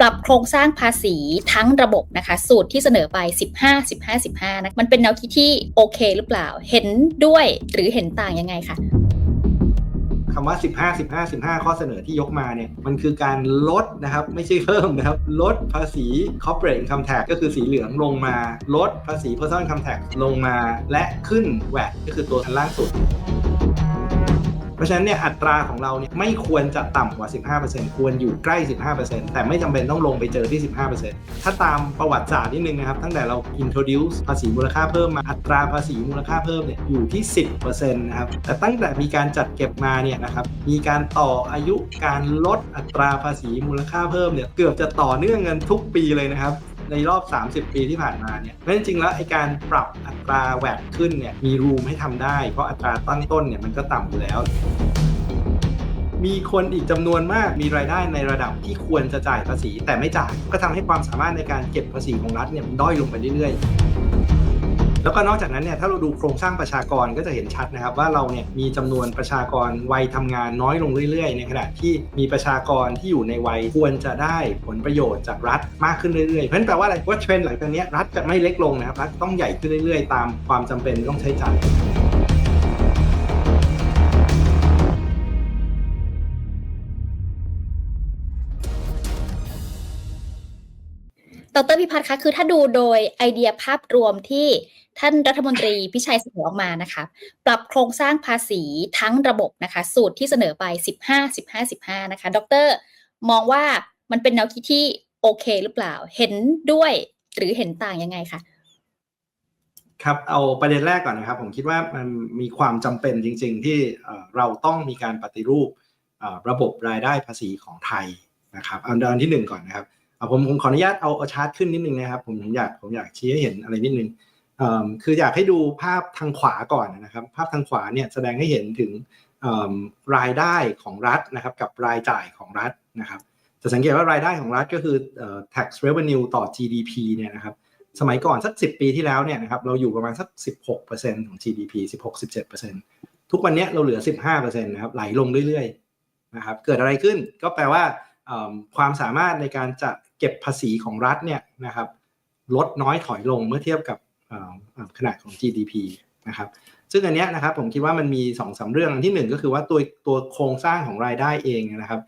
ปรับโครงสร้างภาษีทั้งระบบนะคะ สูตรที่เสนอไป 15 15 15นะมันเป็นแนวคิดที่โอเคหรือเปล่า เห็นด้วยหรือเห็นต่างยังไงคะคำว่า 15 15 15 ข้อเสนอที่ยกมาเนี่ย มันคือการลดนะครับ ไม่ใช่เพิ่มนะครับ ลดภาษี corporate income tax ก็คือสีเหลืองลงมา ลดภาษี personal income tax ลงมา และขึ้น VAT ก็คือตัวอันล่างสุด เพราะฉะนั้นเนี่ยอัตราของเราเนี่ยไม่ควรจะต่ำกว่า 15%ควรอยู่ใกล้ 15%แต่ไม่จำเป็นต้องลงไปเจอที่ 15%ถ้าตามประวัติศาสตร์นิดนึงนะครับตั้งแต่เรา introduce ภาษีมูลค่าเพิ่มมาอัตราภาษีมูลค่าเพิ่มเนี่ยอยู่ที่ 10%นะครับแต่ตั้งแต่มีการจัดเก็บมาเนี่ยนะครับมีการต่ออายุการลดอัตราภาษีมูลค่าเพิ่มเนี่ยเกือบจะต่อเนื่องกันทุกปีเลยนะครับ ในรอบ 30 ปีที่ผ่านมาเนี่ยเพราะจริงๆแล้วไอ้การปรับอัตราแวดขึ้นเนี่ยมีรูมให้ทำได้ เพราะอัตราตั้งต้นเนี่ยมันก็ต่ำอยู่แล้ว มีคนอีกจำนวนมากมีรายได้ในระดับที่ควรจะจ่ายภาษีแต่ไม่จ่าย ก็ทำให้ความสามารถในการเก็บภาษีของรัฐเนี่ยมันด้อยลงไปเรื่อยๆ แล้วก็นอกจากนั้นเนี่ยถ้าเราดูโครงสร้างประชากรก็จะเห็นชัดนะครับ ว่าเราเนี่ยมีจำนวนประชากรวัยทำงานน้อยลงเรื่อยๆ ในขณะที่มีประชากรที่อยู่ในวัยควรจะได้ผลประโยชน์จากรัฐมากขึ้นเรื่อยๆเพราะนั้นแปลว่าอะไรว่าเทรนด์หลังจากนี้รัฐจะไม่เล็กลงนะครับรัฐต้องใหญ่ขึ้นเรื่อยๆ ตามความจำเป็นต้องใช้จ่ายดรพิพัฒน์คะคือถ้าดูโดยไอเดียภาพรวมที่ ท่านรัฐมนตรีพิชัยเสนอออกมานะคะ ปรับโครงสร้างภาษีทั้งระบบนะคะ สูตรที่เสนอไป 15 15 15 นะคะ ดร มองว่ามันเป็นแนวคิดที่โอเคหรือเปล่า เห็นด้วยหรือเห็นต่างยังไงคะครับเอาประเด็นแรกก่อนนะครับ ผมคิดว่ามันมีความจำเป็นจริง ๆ ที่เราต้องมีการปฏิรูประบบรายได้ภาษีของไทยนะครับเอาอันที่หนึ่งก่อนนะครับผมผมขออนุญาตเอาเอาชาร์ตขึ้นนิดนึงนะครับ ผมผมอยากผมอยากชี้ให้เห็นอะไรนิดนึง คืออยากให้ดูภาพทางขวาก่อนนะครับ ภาพทางขวาเนี่ยแสดงให้เห็นถึงรายได้ของรัฐนะครับ กับรายจ่ายของรัฐนะครับ จะสังเกตว่ารายได้ของรัฐก็คือ tax revenue ต่อ GDP เนี่ยนะครับสมัยก่อนสัก 10 ปีที่แล้วเนี่ยนะครับเราอยู่ประมาณสัก 16%ของ GDP 16-17%ทุกวันนี้เราเหลือ 15%นะครับไหลลงเรื่อยๆนะครับเกิดอะไรขึ้นก็แปลว่าความสามารถในการจะเก็บภาษีของรัฐเนี่ยนะครับลดน้อยถอยลงเมื่อเทียบกับ ขนาดของ GDP นะครับซึ่งอันเนี้ยนะครับผมคิดว่ามันมี2อสาเรื่องอันที่หนึ่งก็คือว่าตัวตัวโครงสร้างของรายได้เองนะครับ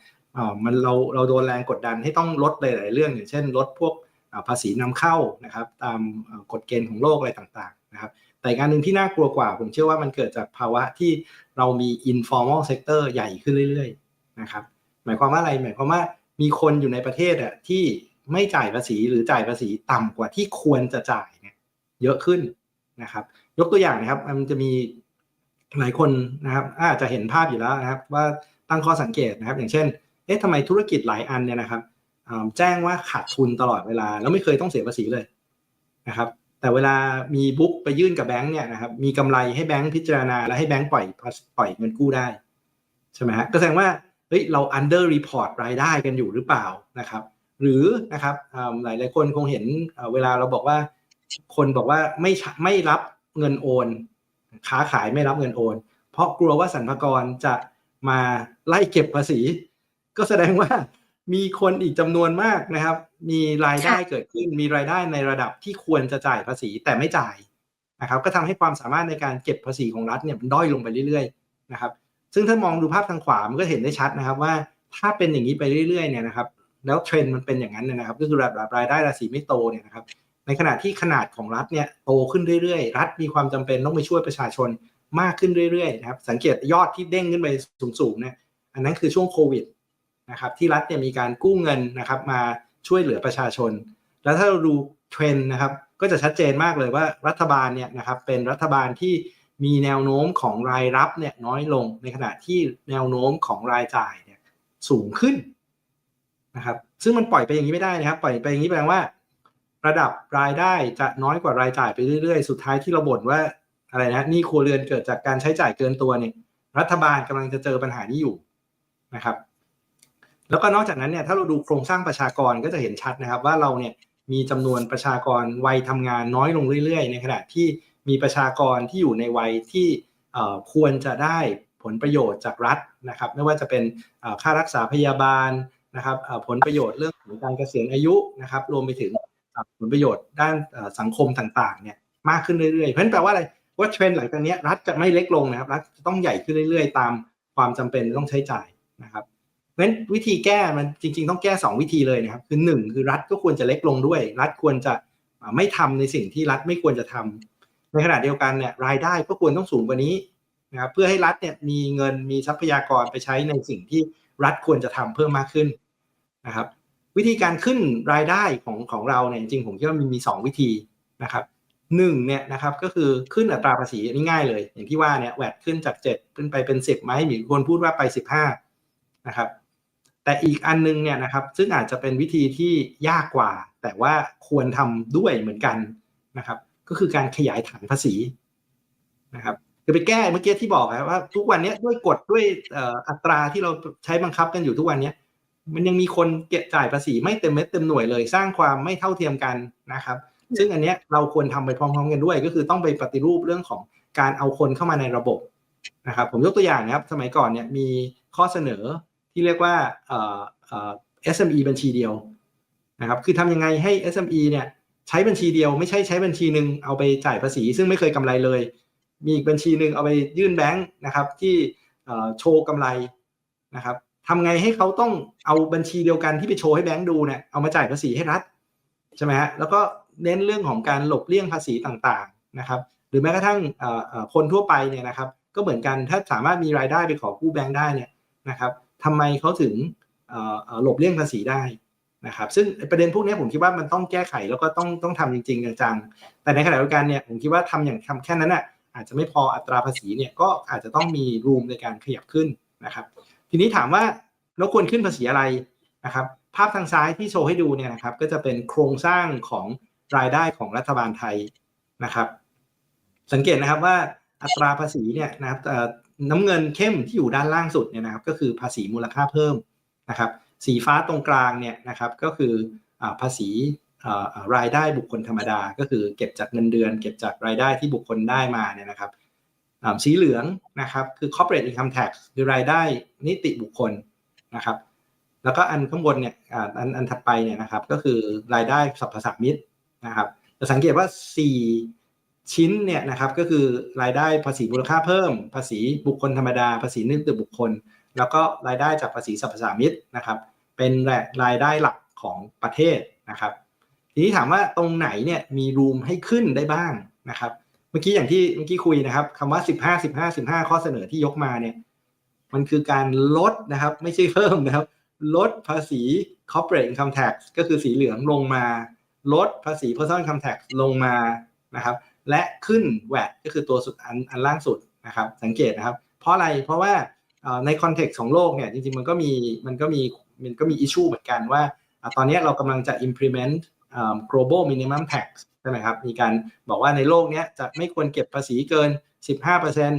มันเราเราโดนแรงกดดันให้ต้องลดหลายๆเรื่อง อย่างเช่น ลดพวกภาษีนำเข้านะครับตามกฎเกณฑ์ของโลกอะไรต่างๆนะครับแต่กอันหนึ่งที่น่ากลัวกว่า ผมเชื่อว่ามันเกิดจากภาวะที่เรามี informal sector ใหญ่ขึ้นเรื่อยๆนะครับหมายความว่าอะไรหมายความว่ามีคนอยู่ในประเทศอะที่ไม่จ่ายภาษีหรือจ่ายภาษีต่ำกว่าที่ควรจะจ่าย เยอะขึ้นนะครับ ยกตัวอย่างนะครับ มันจะมีหลายคนนะครับอาจจะเห็นภาพอยู่แล้วนะครับ ว่าตั้งข้อสังเกตนะครับ อย่างเช่น เอ๊ะทำไมธุรกิจหลายอันเนี่ยนะครับแจ้งว่าขาดทุนตลอดเวลา แล้วไม่เคยต้องเสียภาษีเลยนะครับ แต่เวลามีบุ๊กไปยื่นกับแบงค์เนี่ยนะครับ มีกำไรให้แบงค์พิจารณา และให้แบงค์ปล่อยปล่อยเงินกู้ได้ใช่ไหมฮะก็แสดงว่าเฮ้ยเรา under report รายได้กันอยู่หรือเปล่านะครับ หรือนะครับหลายหลายคนคงเห็นเวลาเราบอกว่า คนบอกว่าไม่ใช่ไม่รับเงินโอน ค้าขายไม่รับเงินโอน เพราะกลัวว่าสรรพากรจะมาไล่เก็บภาษี ก็แสดงว่ามีคนอีกจำนวนมากนะครับ มีรายได้เกิดขึ้นมีรายได้ในระดับที่ควรจะจ่ายภาษีแต่ไม่จ่ายนะครับ ก็ทำให้ความสามารถในการเก็บภาษีของรัฐเนี่ยมันด้อยลงไปเรื่อยๆนะครับ ซึ่งถ้ามองดูภาพทางขวามันก็เห็นได้ชัดนะครับ ว่าถ้าเป็นอย่างนี้ไปเรื่อยๆเนี่ยนะครับ แล้วเทรนด์มันเป็นอย่างนั้นเนยนะครับ ก็คือระดับรายได้ภาษีไม่โตเนี่ยนะครับ ในขณะที่ขนาดของรัฐเนี่ยโตขึ้นเรื่อยๆ รัฐมีความจำเป็นต้องไปช่วยประชาชนมากขึ้นเรื่อยๆนะครับสังเกตยอดที่เด้งขึ้นไปสูงๆเนี่ยอันนั้นคือช่วงโควิดนะครับที่รัฐเนี่ยมีการกู้เงินนะครับมาช่วยเหลือประชาชน แล้วถ้าเราดูเทรนด์นะครับก็จะชัดเจนมากเลยว่ารัฐบาลเนี่ยนะครับเป็นรัฐบาลที่มีแนวโน้มของรายรับเนี่ยน้อยลงในขณะที่แนวโน้มของรายจ่ายเนี่ยสูงขึ้นนะครับซึ่งมันปล่อยไปอย่างนี้ไม่ได้นะครับ ปล่อยไปอย่างนี้แปลว่า ระดับรายได้จะน้อยกว่ารายจ่ายไปเรื่อยๆ สุดท้ายที่เราบ่นว่าอะไรนะหนี่ครัวเรือนเกิดจากการใช้จ่ายเกินตัวเนี่ย รัฐบาลกำลังจะเจอปัญหานี้อยู่นะครับ แล้วก็นอกจากนั้นเนี่ยถ้าเราดูโครงสร้างประชากรก็จะเห็นชัดนะครับ ว่าเราเนี่ยมีจำนวนประชากรวัยทำงานน้อยลงเรื่อยๆ ในขณะที่มีประชากรที่อยู่ในวัยที่ควรจะได้ผลประโยชน์จากรัฐนะครับ ไม่ว่าจะเป็นค่ารักษาพยาบาลนะครับผลประโยชน์เรื่องของการเกษียณอายุนะครับ รวมไปถึง ผลประโยชน์ด้านสังคมต่างๆเนี่ยมากขึ้นเรื่อยๆ เพราะฉะนั้นแปลว่าอะไรว่าเทรนด์หลังจากนี้รัฐจะไม่เล็กลงนะครับรัฐจะต้องใหญ่ขึ้นเรื่อยๆ ตามความจำเป็นต้องใช้จ่ายนะครับเพราะฉะนั้นวิธีแก้มันจริง ๆ ต้องแก้ 2 วิธีเลยนะครับคือ 1 คือรัฐก็ควรจะเล็กลงด้วย รัฐควรจะไม่ทำในสิ่งที่รัฐไม่ควรจะทำในขณะเดียวกันเนี่ยรายได้ก็ควรต้องสูงกว่านี้นะครับเพื่อให้รัฐเนี่ยมีเงินมีทรัพยากรไปใช้ในสิ่งที่รัฐควรจะทำเพิ่มมากขึ้นนะครับ วิธีการขึ้นรายได้ของของเราเนี่ยจริงผมคิดว่ามันมี 2 วิธีนะครับหนึ่งเนี่ยนะครับก็คือขึ้นอัตราภาษีนนี้ง่ายเลย อย่างที่ว่าเนี่ยแวดขึ้นจาก 7 ขึ้นไปเป็น 10ไหมมีคนพูดว่าไป 15นะครับแต่อีกอันนึงเนี่ยนะครับซึ่งอาจจะเป็นวิธีที่ยากกว่า แต่ว่าควรทำด้วยเหมือนกันนะครับก็คือการขยายฐานภาษีนะครับคือไปแก้เมื่อกี้ที่บอกว่า ทุกวันนี้ด้วยกฎด้วยอัตราที่เราใช้บังคับกันอยู่ทุกวันนี้ มันยังมีคนเก็บจ่ายภาษีไม่เต็มเม็ดเต็มหน่วยเลย สร้างความไม่เท่าเทียมกันนะครับ ซึ่งอันเนี้ยเราควรทำไปพร้อมๆกันด้วย ก็คือต้องไปปฏิรูปเรื่องของการเอาคนเข้ามาในระบบนะครับ ผมยกตัวอย่างนะครับ สมัยก่อนเนี่ยมีข้อเสนอที่เรียกว่าเอ่อเอ่อ SME บัญชีเดียวนะครับคือทำยังไงให้ SME เนี่ยใช้บัญชีเดียวไม่ใช่ใช้บัญชีหนึ่งเอาไปจ่ายภาษี ซึ่งไม่เคยกำไรเลย มีอีกบัญชีหนึ่งเอาไปยื่นแบงค์นะครับที่เอ่อโชว์กำไรนะครับ ทำไงให้เขาต้องเอาบัญชีเดียวกันที่ไปโชว์ให้แบงค์ดูเนี่ยเอามาจ่ายภาษีให้รัฐใช่ไหมฮะแล้วก็เน้นเรื่องของการหลบเลี่ยงภาษีต่างๆนะครับ หรือแม้กระทั่งคนทั่วไปเนี่ยนะครับ ก็เหมือนกันถ้าสามารถมีรายได้ไปขอกู้แบงค์ได้เนี่ยนะครับทำไมเขาถึงหลบเลี่ยงภาษีได้นะครับซึ่งประเด็นพวกนี้ผมคิดว่ามันต้องแก้ไขแล้วก็ต้องต้องทำจริงๆจังๆแต่ในขณะเดียวกันเนี่ยผมคิดว่าทำอย่างทำแค่นั้นอะอาจจะไม่พออัตราภาษีเนี่ยก็อาจจะต้องมีรูมในการขยับขึ้นนะครับ ทีนี้ถามว่าเราควรขึ้นภาษีอะไรนะครับ ภาพทางซ้ายที่โชว์ให้ดูเนี่ยนะครับ ก็จะเป็นโครงสร้างของรายได้ของรัฐบาลไทยนะครับ สังเกตนะครับว่าอัตราภาษีเนี่ยนะครับน้ำเงินเข้มที่อยู่ด้านล่างสุดเนี่ยนะครับ ก็คือภาษีมูลค่าเพิ่มนะครับ สีฟ้าตรงกลางเนี่ยนะครับก็คืออภาษีรายได้บุคคลธรรมดา ก็คือเก็บจากเงินเดือน เก็บจากรายได้ที่บุคคลได้มาเนี่ยนะครับ สีเหลืองนะครับคือ corporate income tax คือรายได้นิติบุคคลนะครับ แล้วก็อันข้างบนเนี่ยอันอันถัดไปเนี่ยนะครับก็คือรายได้สรรพสามิตนะครับจะสังเกตว่า 4 ชิ้นเนี่ยนะครับก็คือรายได้ภาษีมูลค่าเพิ่ม ภาษีบุคคลธรรมดา ภาษีนิติบุคคล แล้วก็รายได้จากภาษีสรรพสามิตนะครับเป็นแหลรายได้หลักของประเทศนะครับ ทีนี้ถามว่าตรงไหนเนี่ยมีรูมให้ขึ้นได้บ้างนะครับ เมื่อกี้อย่างที่เมื่อกี้คุยนะครับคำว่า15 15 15ข้อเสนอที่ยกมาเนี่ย มันคือการลดนะครับ ไม่ใช่เพิ่มนะครับ ลดภาษี corporate income tax ก็คือสีเหลืองลงมา ลดภาษี personal income tax ลงมานะครับ และขึ้น VAT ก็คือตัวสุดอันอันล่างสุดนะครับ สังเกตนะครับ เพราะอะไรเพราะว่าในคอนเท็กซ์ของโลกเนี่ยจริงๆมันก็มีมันก็มีมันก็มีอิชชูเหมือนกันว่าตอนนี้เรากำลังจะ implement global minimum tax ใช่ไหมครับ มีการบอกว่าในโลกนี้จะไม่ควรเก็บภาษีเกิน 15%น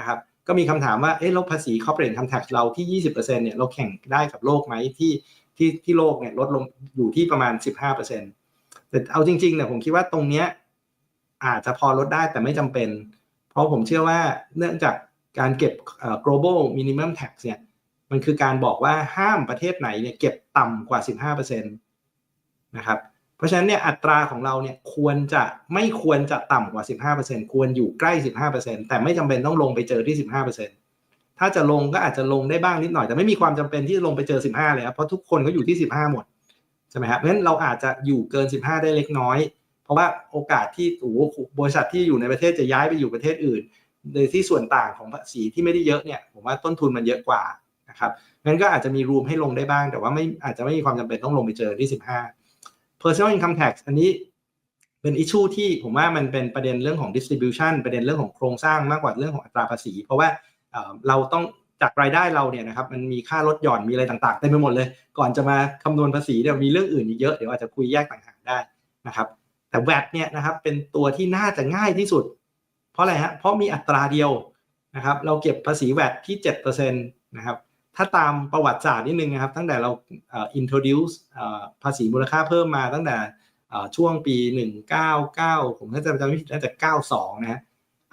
ะครับ ก็มีคำถามว่า เอ๊ะลดภาษี corporate income tax เราที่ 20%เนี่ย เราแข่งได้กับโลกไหมที่ที่ที่โลกเนี่ยลดลงอยู่ที่ประมาณ 15%แต่เอาจริงๆเนี่ยผมคิดว่าตรงเนี้ยอาจจะพอลดได้แต่ไม่จำเป็น เพราะผมเชื่อว่าเนื่องจากการเก็บอ่อ global minimum tax เนี่ยมันคือการบอกว่าห้ามประเทศไหนเนี่ยเก็บต่ำกว่า 15%นะครับ เพราะฉะนั้นเนี่ยอัตราของเราเนี่ยควรจะไม่ควรจะต่ำกว่า 15%ควรอยู่ใกล้ 15%แต่ไม่จำเป็นต้องลงไปเจอที่ 15%ถ้าจะลงก็อาจจะลงได้บ้างนิดหน่อย แต่ไม่มีความจำเป็นที่จะลงไปเจอ 15 เลยครับเพราะทุกคนก็อยู่ที่ 15 หมดใช่ไหมครับเพราะฉะนั้นเราอาจจะอยู่เกิน 15 ได้เล็กน้อย เพราะว่าโอกาสที่โอ้บริษัทที่อยู่ในประเทศจะย้ายไปอยู่ประเทศอื่นโดยที่ส่วนต่างของภาษีที่ไม่ได้เยอะเนี่ยผมว่าต้นทุนมันเยอะกว่านะครับงั้นก็อาจจะมีรูมให้ลงได้บ้าง แต่ว่าไม่อาจจะไม่มีความจำเป็นต้องลงไปเจอที่ 15 personal income tax อันนี้เป็นอิชชูที่ผมว่ามันเป็นประเด็นเรื่องของ distribution ประเด็นเรื่องของโครงสร้างมากกว่าเรื่องของอัตราภาษี เพราะว่าเราต้องจากรายได้เราเนี่ยนะครับมันมีค่าลดหย่อนมีอะไรต่างๆเต็มไปหมดเลย ก่อนจะมาคำนวณภาษีเนี่ยมีเรื่องอื่นอีกเยอะเดี๋ยวอาจจะคุยแยกต่างหากได้นะครับ แต่ VAT เนี่ยนะครับเป็นตัวที่น่าจะง่ายที่สุด เพราะอะไรฮะเพราะมีอัตราเดียวนะครับ เราเก็บภาษี VAT ที่7%นะครับ ถ้าตามประวัติศาสตร์นิดนึงนะครับ ตั้งแต่เราเอ่อ introduce เอ่อภาษีมูลค่าเพิ่มมาตั้งแต่เอ่อช่วงปี 199 ผมถ้าจะจำไม่ผิดน่าจะ92 นะฮะ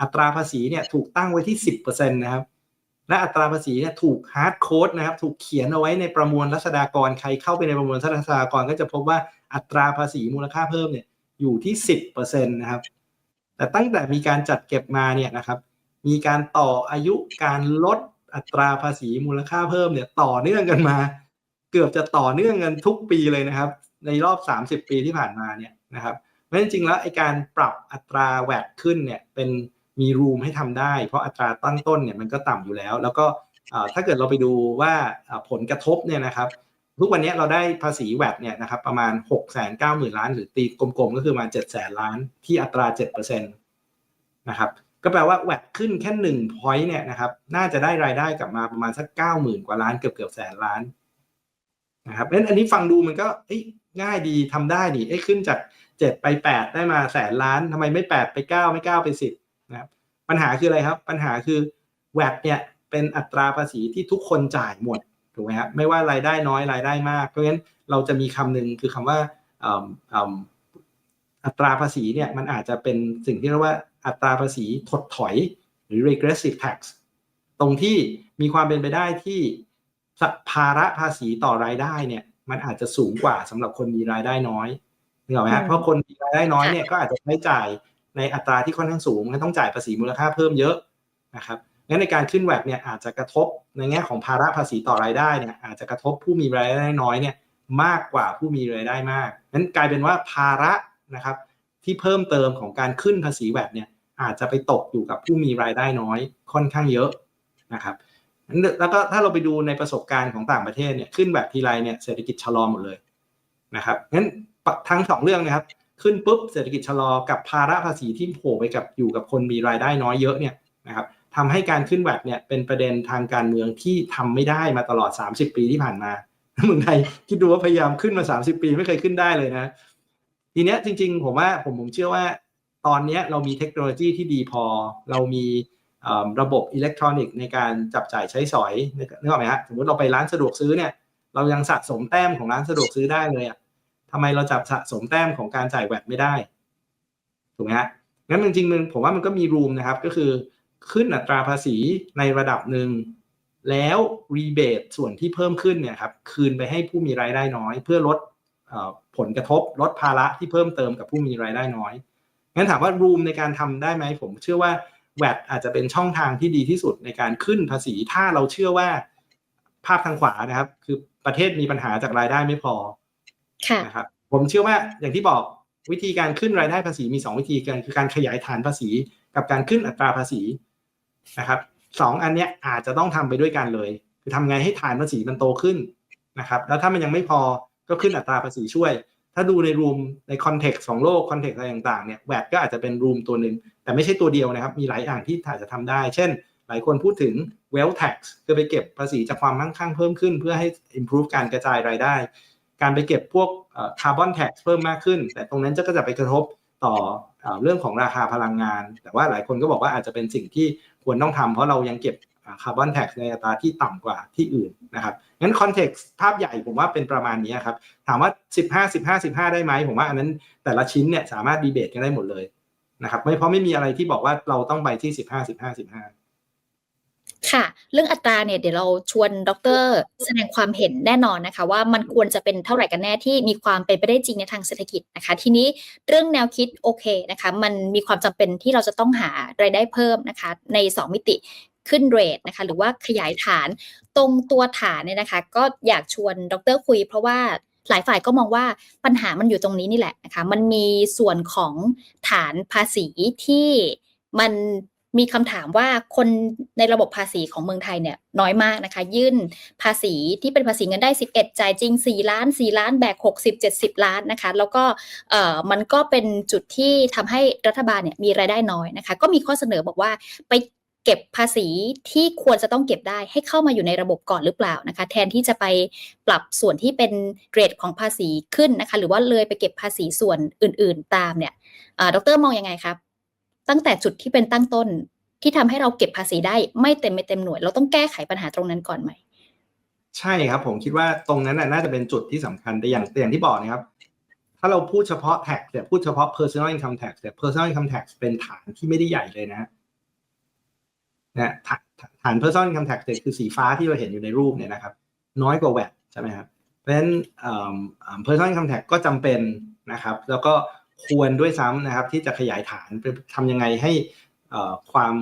อัตราภาษีเนี่ยถูกตั้งไว้ที่ 10%นะครับ และอัตราภาษีเนี่ยถูกฮาร์ดโค้ดนะครับ ถูกเขียนเอาไว้ในประมวลรัษฎากร ใครเข้าไปในประมวลรัษฎากรก็จะพบว่าอัตราภาษีมูลค่าเพิ่มเนี่ยอยู่ที่สิบเปอร์เซ็นตนะครับ แต่ตั้งแต่มีการจัดเก็บมาเนี่ยนะครับ มีการต่ออายุการลด อัตราภาษีมูลค่าเพิ่มเนี่ยต่อเนื่องกันมา เกือบจะต่อเนื่องกันทุกปีเลยนะครับ ในรอบ 30 ปีที่ผ่านมาเนี่ยนะครับเพราะจริงๆแล้วไอการปรับอัตราแวดขึ้นเนี่ยเป็นมีรูมให้ทำได้ เพราะอัตราตั้งต้นเนี่ยมันก็ต่ำอยู่แล้ว แล้วก็ถ้าเกิดเราไปดูว่าผลกระทบเนี่ยนะครับทุกวันนี้เราได้ภาษีแวดเนี่ยนะครับประมาณ 6 9 0 0 0 0 ล้าน หรือตีกลมๆ ก็คือประมาณ7 0 0 0 0ล้านที่อัตรา 7%นะครับ ก็แปลว่าแวดขึ้นแค่หนึ่งพอยต์เนี่ยนะครับ น่าจะได้รายได้กลับมาประมาณสักเก้าหมื่นกว่าล้านเกือบเกือบแสนล้านนะครับเพราะฉะนั้นอันนี้ฟังดูมันก็ง่ายดีทำได้นี่ขึ้นจากเจ็ดไปแปดได้มาแสนล้านทำไมไม่แปดไปเก้าไม่เก้าไปสิบนะครับ ปัญหาคืออะไรครับ ปัญหาคือแวดเนี่ยเป็นอัตราภาษีที่ทุกคนจ่ายหมดถูกไหมครับไม่ว่ารายได้น้อยรายได้มาก เพราะฉะนั้นเราจะมีคำหนึ่งคือคำว่าอออัตราภาษีเนี่ยมันอาจจะเป็นสิ่งที่เรียกว่า อัตราภาษีถดถอยหรือ regressive tax ตรงที่มีความเป็นไปได้ที่ภาระภาษีต่อรายได้เนี่ย มันอาจจะสูงกว่าสำหรับคนมีรายได้น้อยนึกออกไหมอืฮะมเพราะคนมีรายได้น้อยค่ะเนี่ยก็อาจจะใช้จ่ายในอัตราที่ค่อนข้างสูงและต้องจ่ายภาษีมูลค่าเพิ่มเยอะนะครับงั้นในการขึ้นแวดเนี่ยอาจจะกระทบในแง่ของภาระภาษีต่อรายได้เนี่ยอาจจะกระทบผู้มีรายได้น้อยเนี่ยมากกว่าผู้มีรายได้มากนั้นกลายเป็นว่าภาระนะครับที่เพิ่มเติมของการขึ้นภาษีแวดเนี่ย อาจจะไปตกอยู่กับผู้มีรายได้น้อยค่อนข้างเยอะนะครับแล้วก็ถ้าเราไปดูในประสบการณ์ของต่างประเทศเนี่ยขึ้นแบบทีไรเนี่ยเศรษฐกิจชะลอหมดเลยนะครับงั้นทั้งสองเรื่องนะครับ ขึ้นปุ๊บเศรษฐกิจชะลอกับภาระภาษีที่โผล่ไปกับอยู่กับคนมีรายได้น้อยเยอะเนี่ยนะครับทำให้การขึ้นแวดเนี่ยเป็นประเด็นทางการเมืองที่ทำไม่ได้มาตลอด 30 ปีที่ผ่านมาเมืองไทยคิดดูว่าพยายามขึ้นมา 30 ปีไม่เคยขึ้นได้เลยนะ ทีเนี้ยจริง ๆ ผมว่าผมผมเชื่อว่า ตอนนี้เรามีเทคโนโลยีที่ดีพอ เรามีระบบอิเล็กทรอนิกส์ในการจับจ่ายใช้สอยนึกออกไหมฮะสมมติเราไปร้านสะดวกซื้อเนี่ย เรายังสะสมแต้มของร้านสะดวกซื้อได้เลยอะทำไมเราจับสะสมแต้มของการจ่ายแวดไม่ได้ถูกไหมฮะงั้นจริงๆมันผมว่ามันก็มีรูมนะครับ ก็คือขึ้นอัตราภาษีในระดับหนึ่งแล้วรีเบทส่วนที่เพิ่มขึ้นเนี่ยครับคืนไปให้ผู้มีรายได้น้อย เพื่อลดอผลกระทบลดภาระที่เพิ่มเติมกับผู้มีรายได้น้อย งั้นถามว่ารูมในการทำได้ไหมผมเชื่อว่าแวดอาจจะเป็นช่องทางที่ดีที่สุดในการขึ้นภาษี ถ้าเราเชื่อว่าภาพทางขวานะครับ คือประเทศมีปัญหาจากรายได้ไม่พอค่ะนะครับผมเชื่อว่าอย่างที่บอกวิธีการขึ้นรายได้ภาษีมี 2 วิธีกันคือการขยายฐานภาษี กับการขึ้นอัตราภาษีนะครับสองอันเนี้ยอาจจะต้องทำไปด้วยกันเลย คือทำไงให้ฐานภาษีมันโตขึ้นนะครับ แล้วถ้ามันยังไม่พอก็ขึ้นอัตราภาษีช่วย ถ้าดูในรูมในคอนเท็กซ์ของโลกคอนเท็กซ์อะไรต่างๆเนี่ยแวดก็อาจจะเป็นรูมตัวหนึ่งแต่ไม่ใช่ตัวเดียวนะครับ มีหลายอย่างที่อาจจะทำได้ เช่น หลายคนพูดถึง wealth tax คือไปเก็บภาษีจากความมั่งคั่งเพิ่มขึ้น เพื่อให้ improve การกระจายรายได้ การไปเก็บพวกคาร์บอนแท็กเพิ่มมากขึ้น แต่ตรงนั้นจะก็จะไปกระทบต่อเอ่อเรื่องของราคาพลังงาน แต่ว่าหลายคนก็บอกว่าอาจจะเป็นสิ่งที่ควรต้องทำเพราะเรายังเก็บ คาร์บอนแท็กในอัตราที่ต่ำกว่าที่อื่นนะครับงั้นคอนเท็กซ์ภาพใหญ่ผมว่าเป็นประมาณนี้ครับ ถามว่า 15 15 15 ได้ไหมผมว่าอันนั้นแต่ละชิ้นเนี่ยสามารถดีเบตกันได้หมดเลยนะครับไม่เพราะไม่มีอะไรที่บอกว่าเราต้องไปที่ 15 15 15ค่ะเรื่องอัตราเนี่ยเดี๋ยวเราชวนดรแสดงความเห็นแน่นอนนะคะ ว่ามันควรจะเป็นเท่าไหร่กันแน่ที่มีความเป็นไปได้จริงในทางเศรษฐกิจนะคะ ทีนี้เรื่องแนวคิดโอเคนะคะ มันมีความจำเป็นที่เราจะต้องหารายได้เพิ่มนะคะ ใน 2 มิติ ขึ้นเรทนะคะหรือว่าขยายฐานตรงตัวฐานเนี่ยนะคะ ก็อยากชวนดรคุย เพราะว่าหลายฝ่ายก็มองว่าปัญหามันอยู่ตรงนี้นี่แหละนะคะมันมีส่วนของฐานภาษีที่มันมีคำถามว่าคนในระบบภาษีของเมืองไทยเนี่ยน้อยมากนะคะ ยื่นภาษีที่เป็นภาษีเงินได้ 11 จ่ายจริง 4 ล้าน 4 ล้านแบก 60 70 ล้านนะคะ แล้วก็เอ่อมันก็เป็นจุดที่ทำให้รัฐบาลเนี่ยมีรายได้น้อยนะคะ ก็มีข้อเสนอบอกว่าไป เก็บภาษีที่ควรจะต้องเก็บได้ให้เข้ามาอยู่ในระบบก่อนหรือเปล่านะคะ แทนที่จะไปปรับส่วนที่เป็นเกรดของภาษีขึ้นนะคะ หรือว่าเลยไปเก็บภาษีส่วนอื่น ๆ ตามเนี่ยดรมองยังไงครับ ตั้งแต่จุดที่เป็นตั้งต้นที่ทำให้เราเก็บภาษีได้ไม่เต็มไม่เต็มหน่วย เราต้องแก้ไขปัญหาตรงนั้นก่อนไหมใช่ครับ ผมคิดว่าตรงนั้นน่าจะเป็นจุดที่สำคัญแต่อย่างแต่อย่างที่บอกนะครับ ถ้าเราพูดเฉพาะ tax เนี่ยพูดเฉพาะ personal income tax แต่ personal income tax เป็นฐานที่ไม่ได้ใหญ่เลยนะ นะฐานฐาน personal income tax เนี่ยคือสีฟ้าที่เราเห็นอยู่ในรูปเนี่ยนะครับ น้อยกว่าแวดใช่ไหมครับเพราะฉะนั้นเอ่อเอ่อ personal income tax ก็จำเป็นนะครับ แล้วก็ควรด้วยซ้ำนะครับ ที่จะขยายฐานไปทำยังไงให้ความ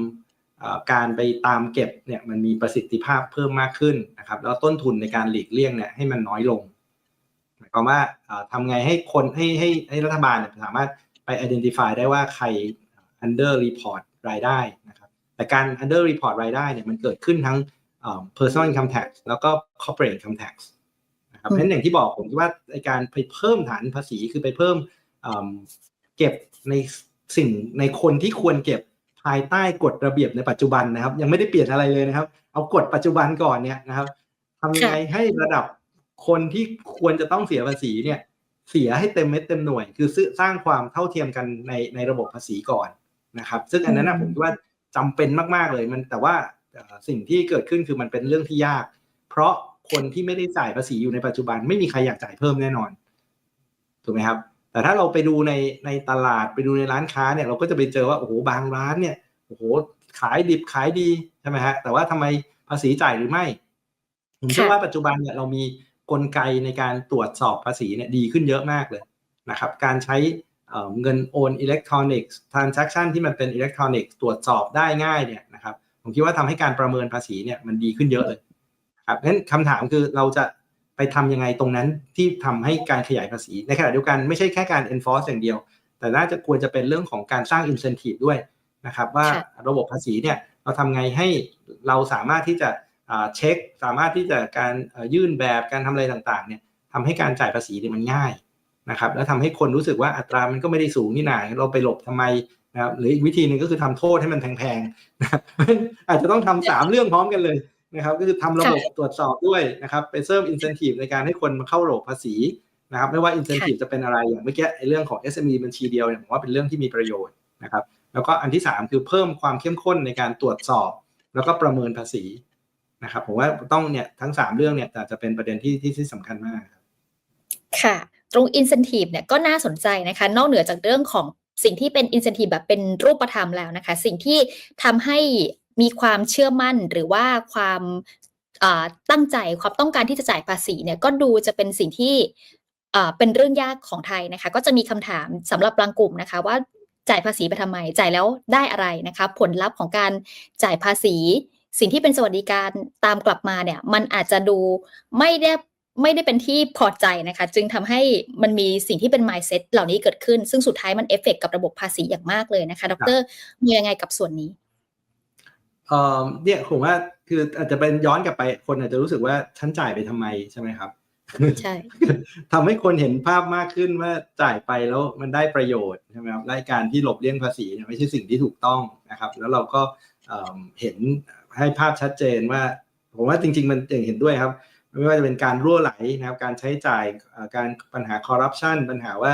การไปตามเก็บเนี่ยมันมีประสิทธิภาพเพิ่มมากขึ้นนะครับ แล้วต้นทุนในการหลีกเลี่ยงเนี่ยให้มันน้อยลงหมายความว่าทำไงให้คนให้ให้ให้รัฐบาลเนี่ยสามารถไป identify ได้ว่าใคร under report รายได้นะครับ แต่การ under report รายได้เนี่ยมันเกิดขึ้นทั้งเอ่อ personal income tax แล้วก็ corporate income tax นะครับเพราะฉะนั้นอย่างที่บอกผมคิดว่าในการไปเพิ่มฐานภาษีคือไปเพิ่มเอิ่มเก็บในสิ่งในคนที่ควรเก็บภายใต้กฎระเบียบในปัจจุบันนะครับ ยังไม่ได้เปลี่ยนอะไรเลยนะครับ เอากฎปัจจุบันก่อนเนี่ยนะครับทำยังไงให้ระดับคนที่ควรจะต้องเสียภาษีเนี่ยเสียให้เต็มเม็ดเต็มหน่วย คือสร้างความเท่าเทียมกันในในระบบภาษีก่อนนะครับ ซึ่งอันนั้นนะผมคิดว่า จำเป็นมากๆเลยมันแต่ว่าเอ่อสิ่งที่เกิดขึ้นคือมันเป็นเรื่องที่ยาก เพราะคนที่ไม่ได้จ่ายภาษีอยู่ในปัจจุบันไม่มีใครอยากจ่ายเพิ่มแน่นอนถูกไหมครับ แต่ถ้าเราไปดูในในตลาดไปดูในร้านค้าเนี่ยเราก็จะไปเจอว่าโอ้โหบางร้านเนี่ยโอ้โหขายดิบขายดีใช่ไหมฮะแต่ว่าทำไมภาษีจ่ายหรือไม่ผมเชื่อว่าปัจจุบันเนี่ยเรามีกลไกในการตรวจสอบภาษีเนี่ยดีขึ้นเยอะมากเลยนะครับ การใช้ เอ่อเงินโอนอิเล็กทรอนิกส์ทรานซัคชันที่มันเป็นอิเล็กทรอนิกส์ตรวจสอบได้ง่ายเนี่ยนะครับผมคิดว่าทำให้การประเมินภาษีเนี่ยมันดีขึ้นเยอะเลยครับงั้นคำถามคือเราจะไปทำยังไงตรงนั้นที่ทำให้การขยายภาษี ในขณะเดียวกันไม่ใช่แค่การ enforce อย่างเดียว แต่น่าจะควรจะเป็นเรื่องของการสร้าง incentive ด้วยนะครับ ว่าค่ะระบบภาษีเนี่ยเราทำไงให้เราสามารถที่จะอ่าเช็ค สามารถที่จะการเอ่อยื่นแบบการทำอะไรต่างๆเนี่ยทำให้การจ่ายภาษีเนี่ยมันง่าย นะครับแล้วทำให้คนรู้สึกว่าอัตรามันก็ไม่ได้สูงนี่นาเราไปหลบทำไมนะครับหรืออีกวิธีหนึ่งก็คือทำโทษให้มันแพงๆนะครับอาจจะต้องทำสามเรื่องพร้อมกันเลยนะครับก็คือทำระบบตรวจสอบด้วยนะครับไปเสริม incentive ในการให้คนมาเข้าระบบภาษีนะครับไม่ว่า incentive จะเป็นอะไรอย่างเมื่อกี้ไอ้เรื่องของ SME บัญชีเดียวเนี่ยผมว่าเป็นเรื่องที่มีประโยชน์นะครับแล้วก็อันที่สามคือเพิ่มความเข้มข้นในการตรวจสอบ แล้วก็ประเมินภาษีนะครับผมว่าต้องเนี่ยทั้งสามเรื่องเนี่ยอาจจะเป็นประเด็นที่ที่ที่สำคัญมากครับค่ะ ตรง incentive เนี่ยก็น่าสนใจนะคะ นอกเหนือจากเรื่องของสิ่งที่เป็น incentive แบบเป็นรูปธรรมแล้วนะคะ สิ่งที่ทำให้มีความเชื่อมั่นหรือว่าความตั้งใจความต้องการที่จะจ่ายภาษีเนี่ยก็ดูจะเป็นสิ่งที่เป็นเรื่องยากของไทยนะคะ ก็จะมีคำถามสำหรับบางกลุ่มนะคะว่าจ่ายภาษีไปทำไม จ่ายแล้วได้อะไรนะคะ ผลลัพธ์ของการจ่ายภาษี สิ่งที่เป็นสวัสดิการตามกลับมาเนี่ย มันอาจจะดูไม่ได้ ไม่ได้เป็นที่พอใจนะคะ จึงทำให้มันมีสิ่งที่เป็น mindset เหล่านี้เกิดขึ้น ซึ่งสุดท้ายมันเอฟเฟกกับระบบภาษีอย่างมากเลยนะคะ ดรมียังไงกับส่วนนี้เอ่อเนี่ยผมว่าคืออาจจะเป็นย้อนกลับไปคนอาจจะรู้สึกว่าฉันจ่ายไปทำไมใช่ไหมครับใช่ทำให้คนเห็นภาพมากขึ้นว่าจ่ายไปแล้วมันได้ประโยชน์ใช่ไหมครับและการที่หลบเลี่ยงภาษีเนี่ยไม่ใช่สิ่งที่ถูกต้องนะครับ แล้วเราก็เอิ่มเห็นให้ภาพชัดเจนว่า ผมว่าจริง ๆ มันอย่างเห็นด้วยครับ ไม่ว่าจะเป็นการรั่วไหลนะครับการใช้จ่ายการปัญหาคอร์รัปชันปัญหาว่า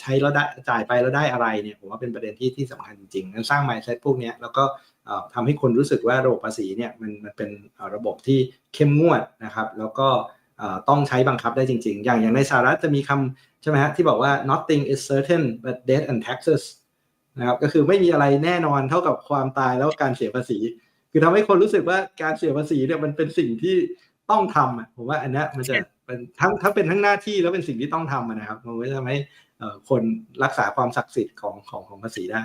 ใช้แล้วได้จ่ายไปแล้วได้อะไรเนี่ยผมว่าเป็นประเด็นที่ที่สำคัญจริงๆนั้นสร้าง mindset พวกนี้แล้วก็เอ่อทำให้คนรู้สึกว่าระบบภาษีเนี่ยมันมันเป็นระบบที่เข้มงวดนะครับ แล้วก็ต้องใช้บังคับได้จริง ๆ อย่างอย่างในสหรัฐจะมีคำใช่ไหมฮะที่บอกว่า nothing is certain but death and taxes นะครับก็คือไม่มีอะไรแน่นอนเท่ากับความตายแล้วก็การเสียภาษี คือทำให้คนรู้สึกว่าการเสียภาษีเนี่ยมันเป็นสิ่งที่ ต้องทำอะผมว่าอันเนี้ยมันจะเป็นทั้งทั้งเป็นทั้งหน้าที่แล้วเป็นสิ่งที่ต้องทำอะนะครับมันก็จะทำให้เอ่อคนรักษาความศักดิ์สิทธิ์ของของของภาษีได้